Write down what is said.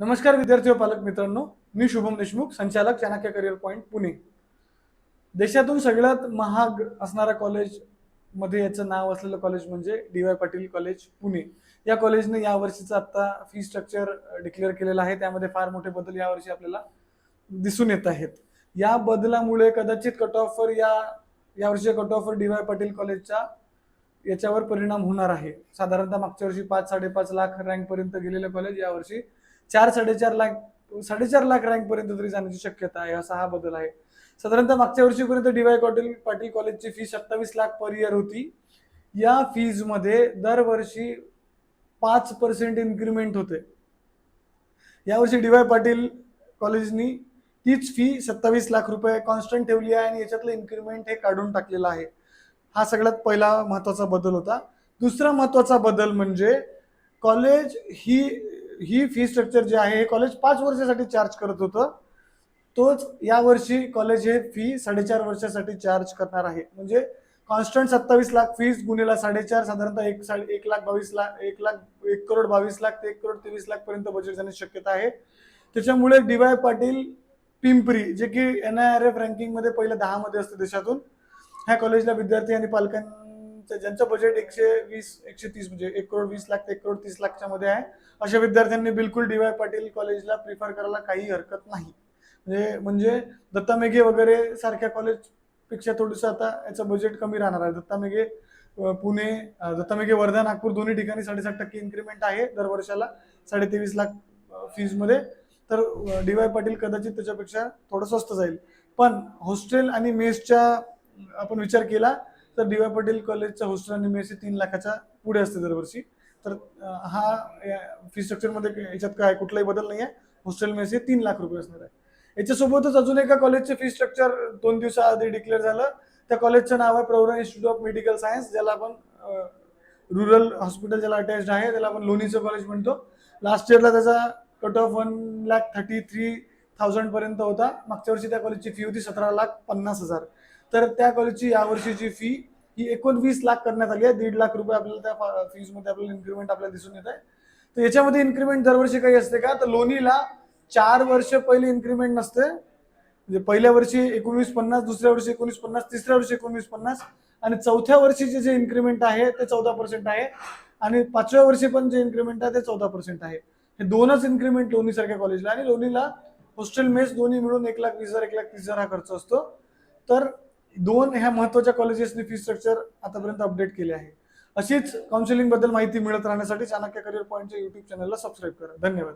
नमस्कार विद्यार्थी व पालक मित्रांनो. मी शुभम देशमुख संचालक चाणक्य करिअर पॉईंट पुणे. देशातून सगळ्यात महाग असणारा कॉलेजमध्ये याचं नाव असलेलं कॉलेज म्हणजे D Y Patil college Pune. या कॉलेजने या आत्ता आता फी स्ट्रक्चर डिक्लेअर केलेलं आहे. त्यामध्ये फार मोठे बदल यावर्षी आपल्याला दिसून येत आहेत. या बदलामुळे कदाचित कट ऑफवर या यावर्षी कट ऑफवर डी वाय पाटील कॉलेजच्या याच्यावर परिणाम होणार आहे. साधारणतः मागच्या वर्षी पाच साडेपाच लाख रँकपर्यंत गेलेलं कॉलेज यावर्षी चार साडेचार लाख साडेचार लाख रँक पर्यंत तरी जाण्याची शक्यता आहे असा हा बदल आहे. साधारणतः मागच्या वर्षीपर्यंत डी वाय पाटील पाटील कॉलेजची फी सत्तावीस लाख पर इयर होती. या फीजमध्ये दरवर्षी पाच पर्सेंट इन्क्रीमेंट होते. यावर्षी डी वाय पाटील कॉलेजनी तीच फी सत्तावीस लाख रुपये कॉन्स्टंट ठेवली आहे आणि याच्यातलं इन्क्रीमेंट हे काढून टाकलेलं आहे. हा सगळ्यात पहिला महत्त्वाचा बदल होता. दुसरा महत्त्वाचा बदल म्हणजे कॉलेज ही ही फी स्ट्रक्चर जे आहे हे कॉलेज पाच वर्षासाठी चार्ज करत होतं. तोच यावर्षी कॉलेज हे फी साडेचार वर्षासाठी चार्ज करणार आहे. म्हणजे कॉन्स्टंट सत्तावीस लाख फीस गुन्हेला साडेचार साधारणतः एक साडे एक लाख बावीस लाख एक लाख एक करोड बावीस लाख ते एक करोड तेवीस लाख पर्यंत बजेट जाण्याची शक्यता आहे. त्याच्यामुळे डी वाय पाटील पिंपरी जे की एन आय आर एफ रँकिंगमध्ये पहिल्या दहामध्ये असते देशातून ह्या कॉलेजला विद्यार्थी आणि पालकांना ज्यांचं बजेट एकशे वीस एकशे तीस म्हणजे एक करोड वीस लाख ते एक करोड तीस लाखच्या मध्ये आहे अशा विद्यार्थ्यांनी बिलकुल डी वाय पाटील कॉलेजला प्रिफर करायला काही हरकत नाही. म्हणजे म्हणजे दत्ता मेघे वगैरे सारख्या कॉलेजपेक्षा थोडंसं आता याचं बजेट कमी राहणार आहे. दत्ता मेघे पुणे दत्ता मेघे वर्धा नागपूर दोन्ही ठिकाणी साडेसात टक्के इन्क्रीमेंट आहे दर वर्षाला साडे तेवीस लाख फीजमध्ये तर डी वाय पाटील कदाचित त्याच्यापेक्षा थोडं स्वस्त जाईल. पण हॉस्टेल आणि मेसच्या आपण विचार केला तर डी वाय पाटील कॉलेजच्या हॉस्टेल आणि मेस तीन लाखाच्या पुढे असते दरवर्षी. तर हा फी स्ट्रक्चरमध्ये याच्यात काय कुठलाही बदल नाही आहे हॉस्टेल मेस हे तीन लाख रुपये असणार आहे. याच्यासोबतच अजून एका कॉलेजचे फी स्ट्रक्चर दोन दिवसाआधी डिक्लेअर झालं. त्या कॉलेजचं नाव आहे Pravara institute of medical science ज्याला आपण रुरल हॉस्पिटल ज्याला अटॅच्ड आहे त्याला आपण लोणीचं कॉलेज म्हणतो. लास्ट इयरला त्याचा cut off one lakh thirty three thousand पर्यंत होता. मागच्या वर्षी त्या कॉलेजची फी होती सतरा लाख पन्नास हजार. तर त्या कॉलेजची यावर्षीची फी ही एकोणवीस लाख करण्यात आली आहे. दीड लाख रुपये आपल्याला त्या फीजमध्ये आपल्याला इन्क्रीमेंट आपल्याला दिसून येत आहे. तर याच्यामध्ये इन्क्रीमेंट दरवर्षी काही असते का? तर लोणीला चार वर्ष पहिले इन्क्रीमेंट नसते. म्हणजे पहिल्या वर्षी एकोणवीस पन्नास दुसऱ्या वर्षी एकोणीस पन्नास तिसऱ्या वर्षी एकोणवीस पन्नास आणि चौथ्या वर्षीचे जे इन्क्रीमेंट आहे ते चौदा पर्सेंट आहे आणि पाचव्या वर्षी पण जे इन्क्रीमेंट आहे ते चौदा पर्सेंट आहे. हे दोनच इन्क्रीमेंट लोणी सारख्या कॉलेजला आणि लोणीला हॉस्टेल मेस दोन्ही मिळून एक लाख वीस हजार एक लाख तीस हजार हा खर्च असतो. तर दोन ह्या महत्त्वाच्या कॉलेजेसनी फी स्ट्रक्चर आतापर्यंत अपडेट केले आहे. अशीच काउन्सिलिंगबद्दल माहिती मिळत राहण्यासाठी चाणक्य करिअर पॉईंटच्या युट्यूब चॅनलला सबस्क्राईब करा. धन्यवाद.